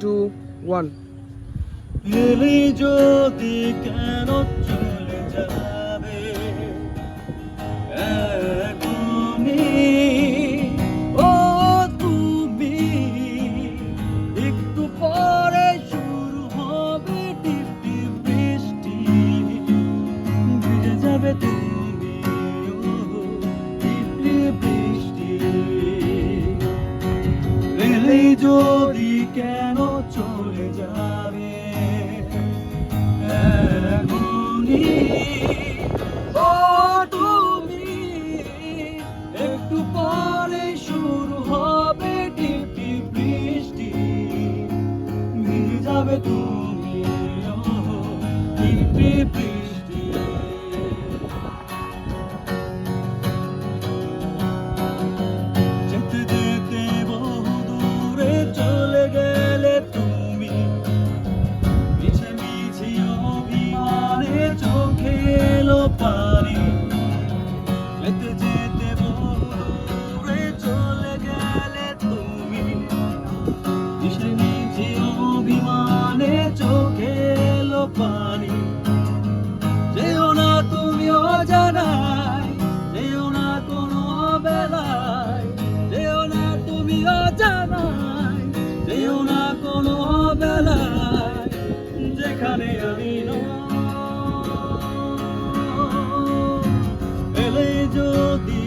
Two one এলে যদি কেন চলে যাবে? এখনই ও তুমি, একটু পরে শুরু হবে টিপ বৃষ্টি। ভিজে যাবে তুমি টিপ বৃষ্টি। যদি কেন চলে যাবে? এখনই। ও তুমি, একটু পরে শুরু হবে টিপ বৃষ্টি। যাবে তুমি টিপ যেও না কোনো বেলায় যেখানে আমি যদি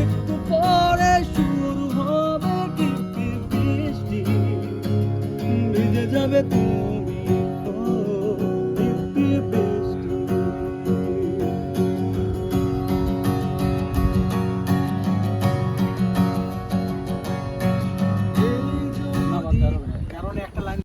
একটু পরে শুরু হবে টিপ বৃষ্টি। যাবে তুমি। কারণ একটা লাইন